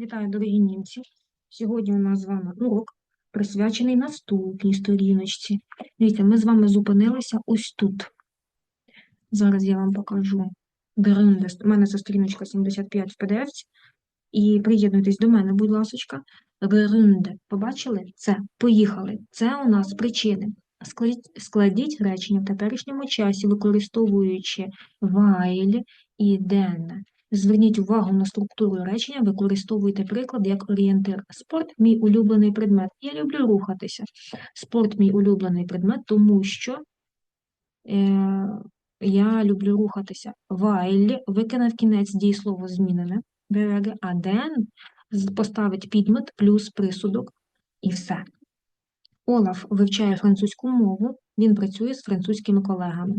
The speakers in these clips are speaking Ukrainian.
Вітаю, дорогі німці! Сьогодні у нас з вами урок, присвячений наступній сторіночці. Дивіться, ми з вами зупинилися ось тут. Зараз я вам покажу Гринде. У мене це сторіночка 75 в PDF. І приєднуйтесь до мене, будь ласка. Гринде. Побачили? Це. Поїхали. Це у нас причини. Складіть, речення в теперішньому часі, використовуючи while і then. Зверніть увагу на структуру речення, використовуйте приклад як орієнтир. Спорт мій улюблений предмет. Я люблю рухатися. Спорт мій улюблений предмет, тому що е, я люблю рухатися. While викинув кінець дієслово змінене, береге, а then поставить підмет плюс присудок і все. Олаф вивчає французьку мову, він працює з французькими колегами.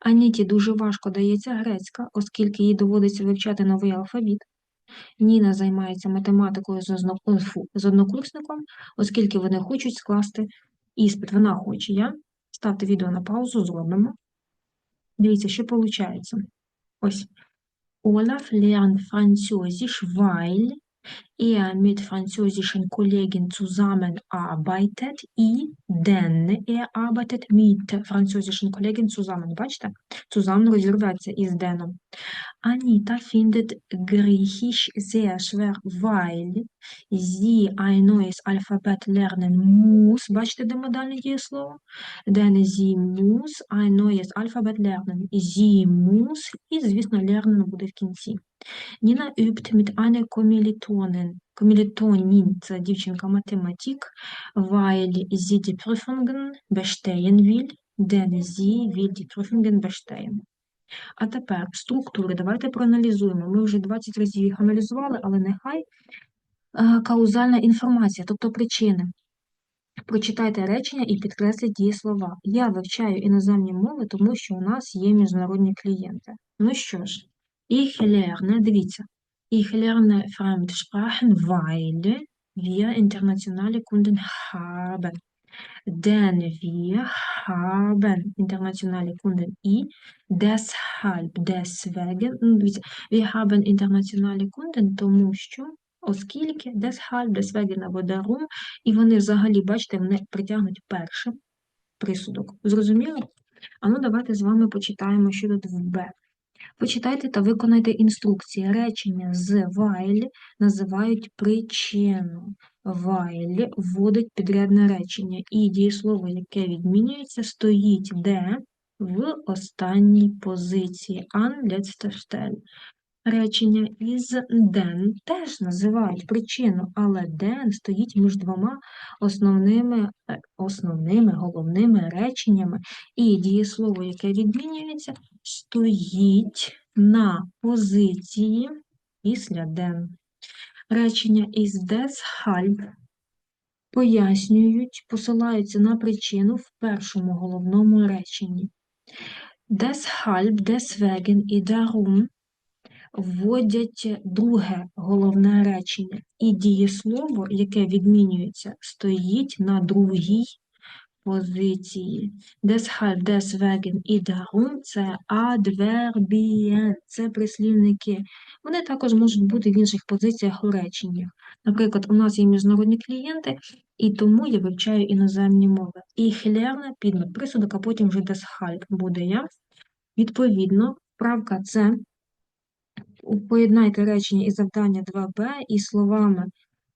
Аніті дуже важко дається грецька, оскільки їй доводиться вивчати новий алфавіт. Ніна займається математикою з, однокурсником, оскільки вони хочуть скласти іспит. Вона хоче, я. Ставте відео на паузу, зробимо. Дивіться, що виходить. Ось. Olaf lernt Französisch, weil er mit französischen Kollegen zusammenarbeitet и denn er arbeitet mit französischen Kollegen zusammen. Бачите? Zusammen розірветься із деном. Anita findet Griechisch sehr schwer, weil sie ein neues Alphabet lernen muss. Бачите, де модальне дієслово? Denn sie muss ein neues Alphabet lernen. Sie muss, і, звісно, lernen буде в кінці. Ніна übt mit einer Kommilitonin. Kommilitonin – це дівчинка-математик, weil sie die Prüfungen bestehen will, denn sie will die Prüfungen bestehen. А тепер структури давайте проаналізуємо. Ми вже 20 разів їх аналізували, але нехай е, каузальна інформація, тобто причини. Прочитайте речення і підкресліть дієслова. Я вивчаю іноземні мови, тому що у нас є міжнародні клієнти. Ну що ж, ich lerne, дивіться, ich lerne Fremdsprachen, weil wir internationale Kunden haben. Denn wir haben internationale Kunden и deshalb, deswegen, ну, wir haben internationale Kunden, тому що, оскільки, deshalb, deswegen або darum, і вони взагалі, бачите, вони притягнуть першим присудок. Зрозуміло? А ну давайте з вами почитаємо, що тут в Б. Почитайте та виконайте інструкції. Речення з while називають причину. While вводить підрядне речення, і дієслово, яке відмінюється, стоїть де в останній позиції. An letzter Stelle. Речення із den теж називають причину, але den стоїть між двома основними, е, основними головними реченнями, і дієслово, яке відмінюється, стоїть на позиції після den. Речення із deshalb пояснюють, посилаються на причину в першому головному реченні. Deshalb, deswegen і darum вводять друге головне речення, і дієслово, яке відмінюється, стоїть на другій позиції. Deshalb, deswegen і darum – це адвербієн, це прислівники. Вони також можуть бути в інших позиціях у реченнях. Наприклад, у нас є міжнародні клієнти, і тому я вивчаю іноземні мови. І хлерне підмет присудок, а потім вже deshalb буде я. Відповідно, вправка це поєднайте речення і завдання 2b із словами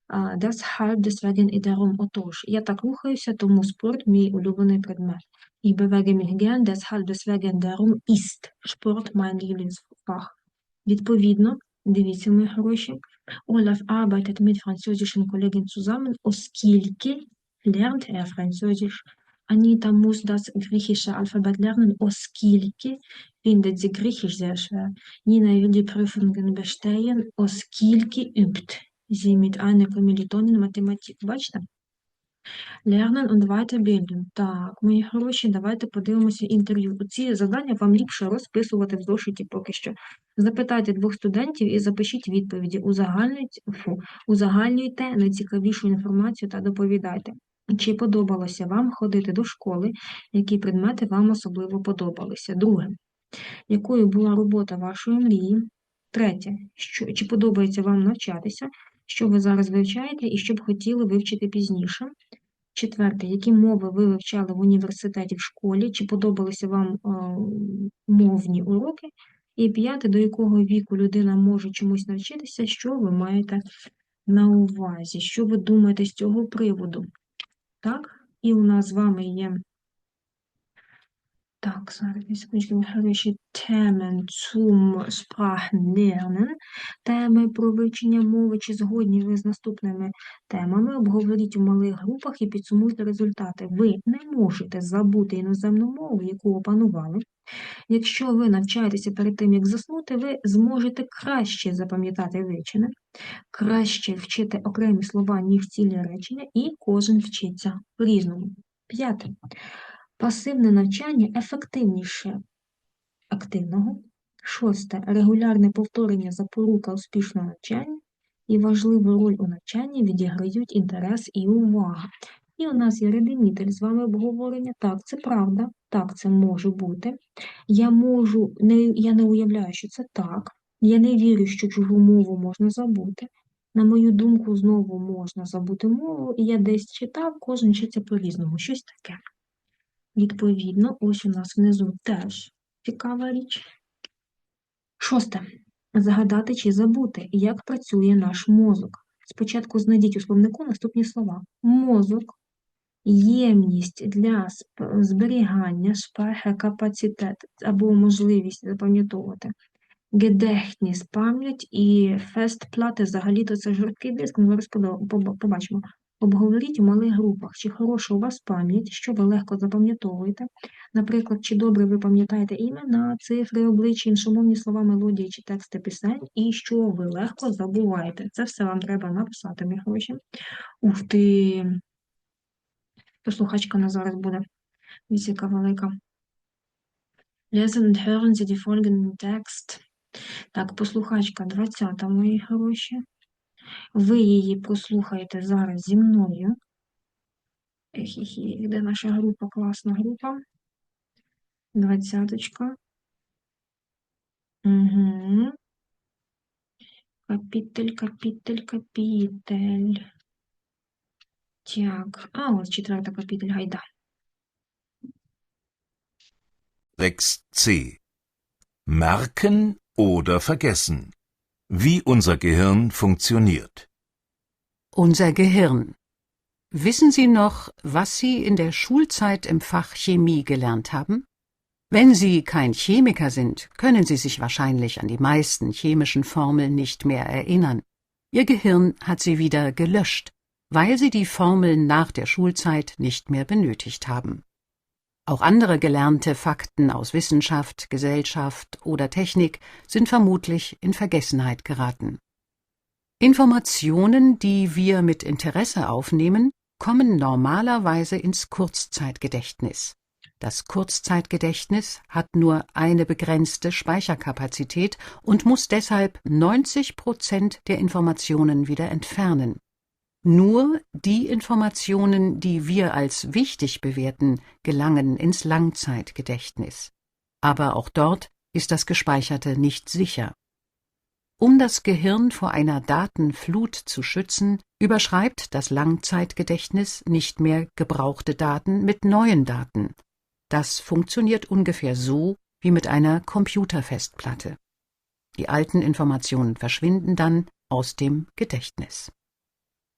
а, deshalb, deswegen і darum. Отож, я так рухаюся, тому спорт мій улюблений предмет. Ich bewege mich gern, deshalb, deswegen, darum ist Sport mein Lieblingsfach. Відповідно, дивіться, мої хороші, Olaf arbeitet mit französischen Kollegen zusammen, оскільки lernt er Französisch. Anita muss das griechische Alphabet lernen, оскільки findet sie Griechisch sehr schwer. Nina will die Prüfungen bestehen, оскільки übt sie mit einer Kommilitonin Mathematik. Бачите? Lernen und weiterbilden. Так, мої хороші, давайте подивимося інтерв'ю. Ці завдання вам ліпше розписувати в зошиті поки що. Запитайте двох студентів і запишіть відповіді. Узагальнюйте, фу, узагальнюйте найцікавішу інформацію та доповідайте. Чи подобалося вам ходити до школи, які предмети вам особливо подобалися? Друге, якою була робота вашої мрії? Третє, що, чи подобається вам навчатися? що ви зараз вивчаєте і що б хотіли вивчити пізніше. Четверте, які мови ви вивчали в університеті в школі, чи подобалися вам е, мовні уроки? І п'яте, до якого віку людина може чомусь навчитися, що ви маєте на увазі? Що ви думаєте з цього приводу? Так, і у нас з вами є. Так, зараз секундочку, Themen zum Sprachenlernen. Теми про вивчення мови, чи згодні ви з наступними темами. Обговоріть у малих групах і підсумуйте результати. Ви не можете забути іноземну мову, яку опанували. Якщо ви навчаєтеся перед тим, як заснути, ви зможете краще запам'ятати вивчене, краще вчити окремі слова, ніж цілі речення, і кожен вчиться по-різному. П'яте. Пасивне навчання ефективніше активного. Шосте. Регулярне повторення запорука успішного навчання і важливу роль у навчанні відіграють інтерес і увага. І у нас є редемітель з вами обговорення. Так, це правда, так, це може бути. Я можу, не, я не уявляю, що це так. Я не вірю, що чужу мову можна забути. На мою думку, знову можна забути мову, і я десь читав, кожен вчиться по-різному, щось таке. Відповідно, ось у нас внизу теж цікава річ. Шосте. Згадати чи забути, як працює наш мозок. Спочатку знайдіть у словнику наступні слова. Мозок, ємність для зберігання, капацитет або можливість запам'ятовувати. Гедехніс, пам'ять і фестплати, взагалі-то це жорсткий диск, ми зараз побачимо. Обговоріть у малих групах, чи хороша у вас пам'ять, що ви легко запам'ятовуєте. Наприклад, чи добре ви пам'ятаєте імена, цифри, обличчя, іншомовні слова, мелодії чи тексти пісень, і що ви легко забуваєте. Це все вам треба написати, мій хороші. Ух ти! Послухачка на зараз буде. Вісіка велика. Lesen und hören Sie die folgenden Text. Так, послухачка 20 мої хороші. Ви її послухаєте зараз зі мною. Ехі, де наша група, класна група. Двадцяточка. Угу. Капітель, капітель, капітель. Так, а ось четверта капітель, гайда. 6c. Merken oder vergessen. Wie unser Gehirn funktioniert. Unser Gehirn. Wissen Sie noch, was Sie in der Schulzeit im Fach Chemie gelernt haben? Wenn Sie kein Chemiker sind, können Sie sich wahrscheinlich an die meisten chemischen Formeln nicht mehr erinnern. Ihr Gehirn hat sie wieder gelöscht, weil Sie die Formeln nach der Schulzeit nicht mehr benötigt haben. Auch andere gelernte Fakten aus Wissenschaft, Gesellschaft oder Technik sind vermutlich in Vergessenheit geraten. Informationen, die wir mit Interesse aufnehmen, kommen normalerweise ins Kurzzeitgedächtnis. Das Kurzzeitgedächtnis hat nur eine begrenzte Speicherkapazität und muss deshalb 90 Prozent der Informationen wieder entfernen. Nur die Informationen, die wir als wichtig bewerten, gelangen ins Langzeitgedächtnis. Aber auch dort ist das Gespeicherte nicht sicher. Um das Gehirn vor einer Datenflut zu schützen, überschreibt das Langzeitgedächtnis nicht mehr gebrauchte Daten mit neuen Daten. Das funktioniert ungefähr so wie mit einer Computerfestplatte. Die alten Informationen verschwinden dann aus dem Gedächtnis.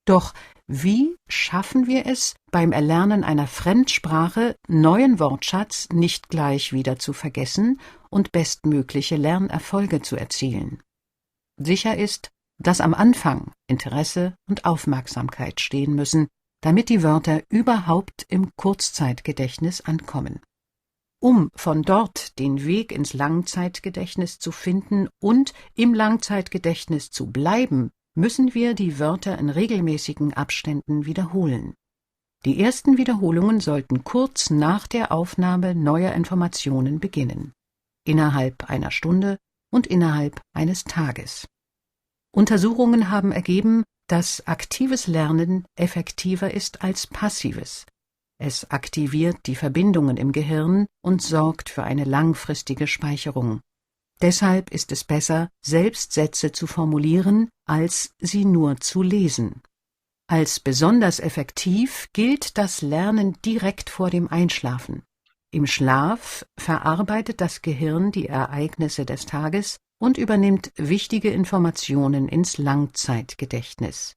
Doch wie schaffen wir es, beim Erlernen einer Fremdsprache neuen Wortschatz nicht gleich wieder zu vergessen und bestmögliche Lernerfolge zu erzielen? Sicher ist, dass am Anfang Interesse und Aufmerksamkeit stehen müssen, damit die Wörter überhaupt im Kurzzeitgedächtnis ankommen. Um von dort den Weg ins Langzeitgedächtnis zu finden und im Langzeitgedächtnis zu bleiben, müssen wir die Wörter in regelmäßigen Abständen wiederholen. Die ersten Wiederholungen sollten kurz nach der Aufnahme neuer Informationen beginnen, innerhalb einer Stunde und innerhalb eines Tages. Untersuchungen haben ergeben, dass aktives Lernen effektiver ist als passives. Es aktiviert die Verbindungen im Gehirn und sorgt für eine langfristige Speicherung. Deshalb ist es besser, selbst Sätze zu formulieren, als sie nur zu lesen. Als besonders effektiv gilt das Lernen direkt vor dem Einschlafen. Im Schlaf verarbeitet das Gehirn die Ereignisse des Tages und übernimmt wichtige Informationen ins Langzeitgedächtnis.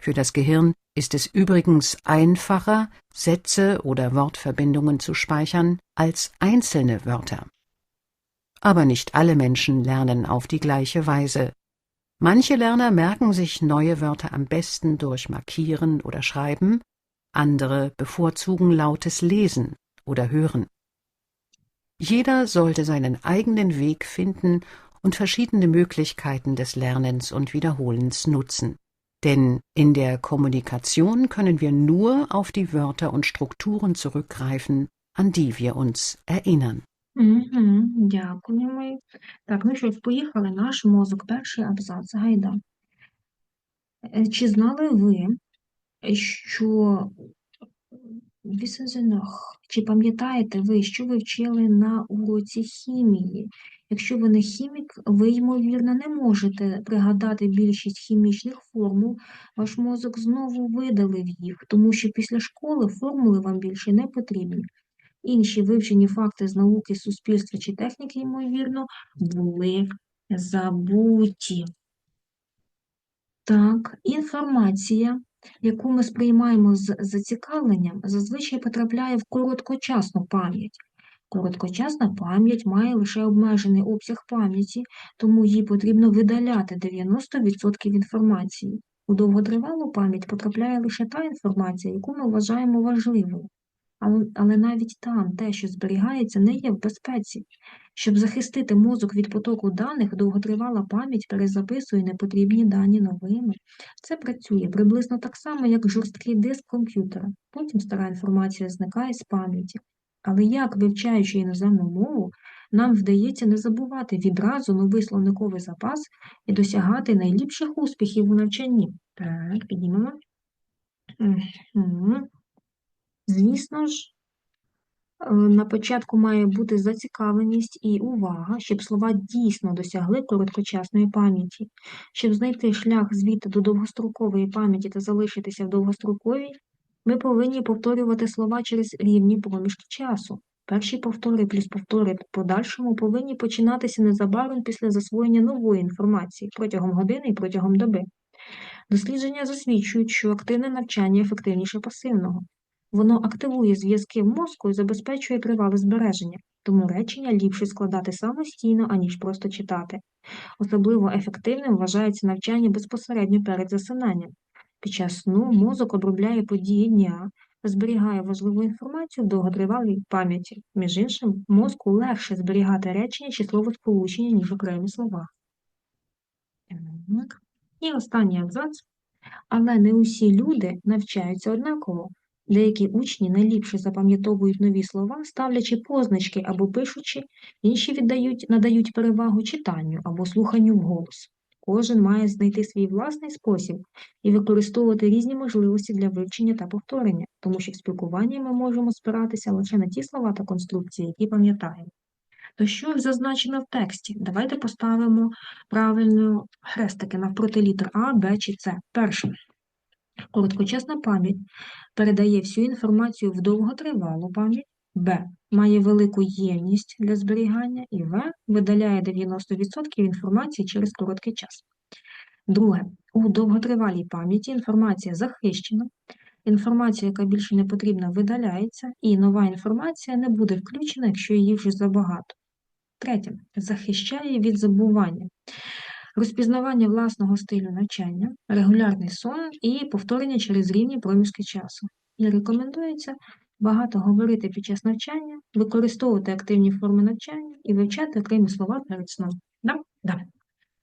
Für das Gehirn ist es übrigens einfacher, Sätze oder Wortverbindungen zu speichern als einzelne Wörter. Aber nicht alle Menschen lernen auf die gleiche Weise. Manche Lerner merken sich neue Wörter am besten durch Markieren oder Schreiben, andere bevorzugen lautes Lesen oder Hören. Jeder sollte seinen eigenen Weg finden und verschiedene Möglichkeiten des Lernens und Wiederholens nutzen. Denn in der Kommunikation können wir nur auf die Wörter und Strukturen zurückgreifen, an die wir uns erinnern. Дякуємо. Так, ну що ж, поїхали. Наш мозок, перший абзац, гайда. Е, Чи знали ви, що Вісензенах, чи пам'ятаєте ви, що ви вчили на уроці хімії? Якщо ви не хімік, ви, ймовірно, не можете пригадати більшість хімічних формул, ваш мозок знову видалив їх, тому що після школи формули вам більше не потрібні. Інші вивчені факти з науки, суспільства чи техніки, ймовірно, були забуті. Так, інформація, яку ми сприймаємо з зацікавленням, зазвичай потрапляє в короткочасну пам'ять. Короткочасна пам'ять має лише обмежений обсяг пам'яті, тому їй потрібно видаляти 90% інформації. У довготривалу пам'ять потрапляє лише та інформація, яку ми вважаємо важливою. Але, навіть там те, що зберігається, не є в безпеці. Щоб захистити мозок від потоку даних, довготривала пам'ять перезаписує непотрібні дані новими. Це працює приблизно так само, як жорсткий диск комп'ютера. Потім стара інформація зникає з пам'яті. Але як, вивчаючи іноземну мову, нам вдається не забувати відразу новий словниковий запас і досягати найліпших успіхів у навчанні? Так, піднімемо. Мгм. Звісно ж, е, на початку має бути зацікавленість і увага, щоб слова дійсно досягли короткочасної пам'яті. Щоб знайти шлях звідти до довгострокової пам'яті та залишитися в довгостроковій, ми повинні повторювати слова через рівні проміжки часу. Перші повтори плюс повтори в подальшому повинні починатися незабаром після засвоєння нової інформації протягом години і протягом доби. Дослідження засвідчують, що активне навчання ефективніше пасивного. Воно активує зв'язки мозку і забезпечує тривале збереження, тому речення ліпше складати самостійно, аніж просто читати. Особливо ефективним вважається навчання безпосередньо перед засинанням. Під час сну мозок обробляє події дня зберігає важливу інформацію в довготривалій пам'яті. Між іншим, мозку легше зберігати речення чи словосполучення, ніж окремі слова. І останній абзац. Але не усі люди навчаються однаково. Деякі учні найліпше запам'ятовують нові слова, ставлячи позначки або пишучи, інші віддають, надають перевагу читанню або слуханню вголос. Кожен має знайти свій власний спосіб і використовувати різні можливості для вивчення та повторення, тому що в спілкуванні ми можемо спиратися лише на ті слова та конструкції, які пам'ятаємо. То що зазначено в тексті? Давайте поставимо правильно хрестики навпроти літер А, Б чи С. Перше. Короткочасна пам'ять передає всю інформацію в довготривалу пам'ять, Б. Має велику ємність для зберігання, і В. Видаляє 90% інформації через короткий час. Друге. У довготривалій пам'яті інформація захищена, інформація, яка більше не потрібна, видаляється, і нова інформація не буде включена, якщо її вже забагато. Третє. Захищає від забування розпізнавання власного стилю навчання, регулярний сон і повторення через рівні проміжки часу. І рекомендується багато говорити під час навчання, використовувати активні форми навчання і вивчати окремі слова перед сном. Да? Да.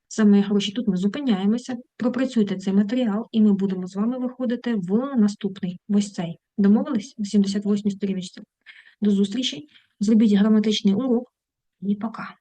Саме гроші тут ми зупиняємося, пропрацюйте цей матеріал, і ми будемо з вами виходити в наступний, ось цей. Домовились? В 78 сторіночці. До зустрічі. Зробіть граматичний урок і пока.